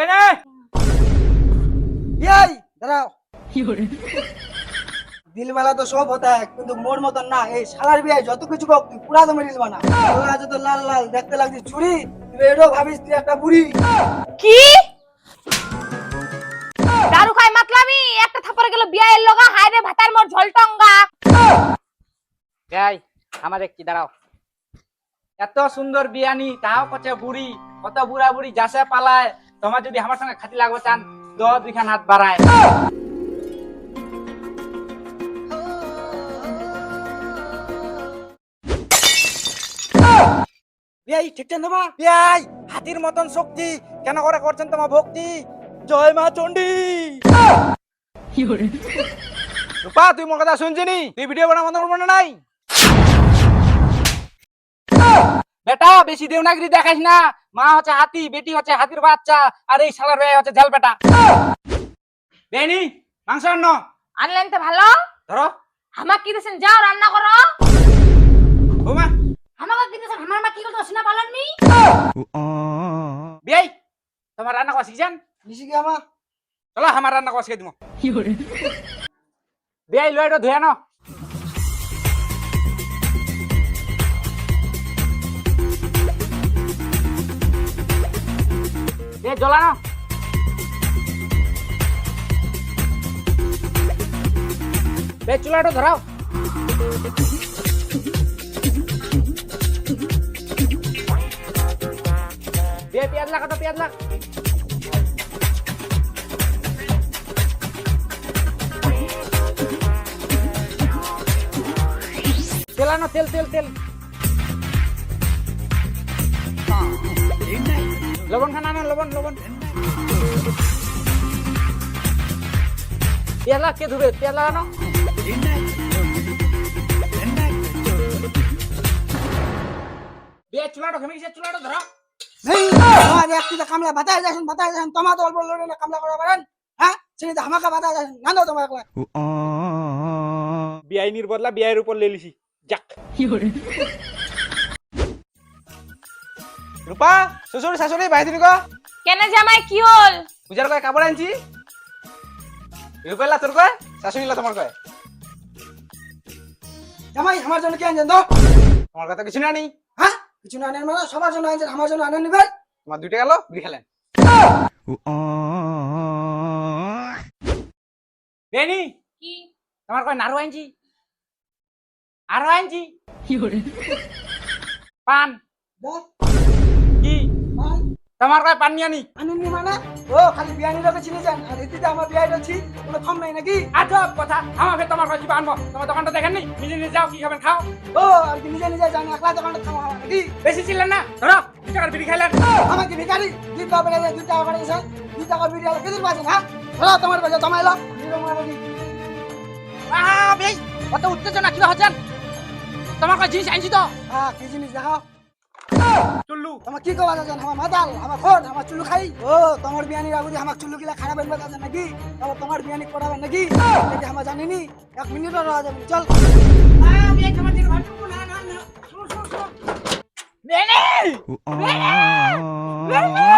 এনে! এই দাঁড়াও। দিলমেলা তো সব হতা কিন্তু মোর মতন না। এই শালার বিয়ে যত কিছু হোক তুই পুরা দমে তোরা যত লাল লাল দেখতে লাগছে চুরি। তুই এটাও ভাবিস তুই একটা বুড়ি। কি? দারু খাই মাতলামি একটা থাপড়ে গেল বিয়ায়ের লগা হায় রে ভাতার মোর ঝলটঙ্গা। এই আমার দেখছি দাঁড়াও। এত সুন্দর বিয়ানি তাও কচ্ছে বুড়ি কত বুড়া বুড়ি যাসে পালায়। তোমার যদি আমার সঙ্গে খাতি লাগবে, চান দশ দুইখান হাত বাড়ায়। হাতির মতন শক্তি। কেন করে করছেন তোমার ভক্তি? জয় মা চণ্ডী। তুই মোর কথা শুনছিনি? তুই ভিডিও বানা বন্ধ করব নাই? বেটা বেশি দেবনাগরি দেখাইস না। মা হচ্ছে হাতি বেটি হচ্ছে হাতির বাচ্চা আর এই শালার ভাই হচ্ছে ঝাল বেটা। বেনি মাংস অন্ন আনলেন তো ভালো। ধরো। আমার কি দিয়েছেন যাও রান্না করো। বৌমা। আমাকে কি দিয়েছেন আমার মা কি করতে অসিনা পালন নি বিয়াই তোমার রান্না করা শিখছেন? নিশি কি আমা। চলো আমার রান্না করা শিখে দিব বিয়াই লয়টা ধুয়ে আনো। বিয়াই জ্বলানো বিয়াই চুলাটা ধরাও বিয়াই পেঁয়াজ লাগা তো পেঁয়াজ লাগ তেল আনো তেল তেল তেল লবণ খানা আনো লবণ লবণ। পেলা কে ধুবে? পেলা আনো। ঘেমে গেছে চুলাটা ধরো। কামলা বাতায় যাচ্ছেন বাতায় যাচ্ছেন তোমার তো অল্প লোড়ে না কামলা করা পারেন হ্যাঁ? সেটা হামাকা বাতায় যাচ্ছেন না দাও তোমার বিআইনির বদলা বিআইয়ের উপর লেলিছি যাক। রূপা শ্বশুর শাশুড়ি বাইরে দিবি গো কেন জামাই কি হল? পূজার কয় কাপড় আনছি। রূপাইলা তোর কয়? শাশুড়িলা তোমার কয়। জামাই আমার জন্য কি আনছেন তো? তোমার কথা কিছু না নেই হ্যাঁ? কিছু না আনেন মানে সবার জন্য আনছেন আমার জন্য আনেন নিবেন তোমার দুইটা গেল বিড়ি খেলেন। বেনি কি? তোমার কয় নাড়ু আনছি। আরও আনছি। পান দেখ কি ভাই তোমার কয় পান নিয়ে আনি আনেননি মানে? ও খালি বিয়ানি লোকে চিনে যান। আর এদিকে আমার বিয়াই রয়েছি কোনো কম নাই নাকি? আজব কথা আমার ফের তোমার জিবা আনব। তোমার দোকানটা দেখেননি? নিজে নিজে যাও কি খাবেন খাও। ও আর কি নিজে নিজে জানি একলা দোকানে খাওয়া হয় নাকি? বেশি ছিলেন না ধরো দু টাকার বিড়ি খাইলেন। আমাকে ভিখারি দুই টাকা বেড়ে দুই টাকা বেড়ে যায়। দুই টাকা বিড়ি আলো কেদিন পাচ্ছেন হ্যাঁ? হলো তোমার বাজে তোমার এলো আহ, বেশ কত উত্তেজনা কি হচ্ছেন? তোমার কয় জিনিস আনছি তো। হ্যাঁ কি জিনিস দেখাও? চুল্লু। তোমার কি কবা যাচ্ছেন আমার মাদাল আমার খোদ আমার চুলু খাই। ও তোমার বিয়ানি রাগুদি আমার চুলু গিলা খারাপ বেনবা যাচ্ছেন নাকি? তারপর তোমার বিয়ানি করাবেন নাকি? এটা আমার জানিনি। এক মিনিটও রওয়া যাবে না। চল। বেনি বেনি বেনি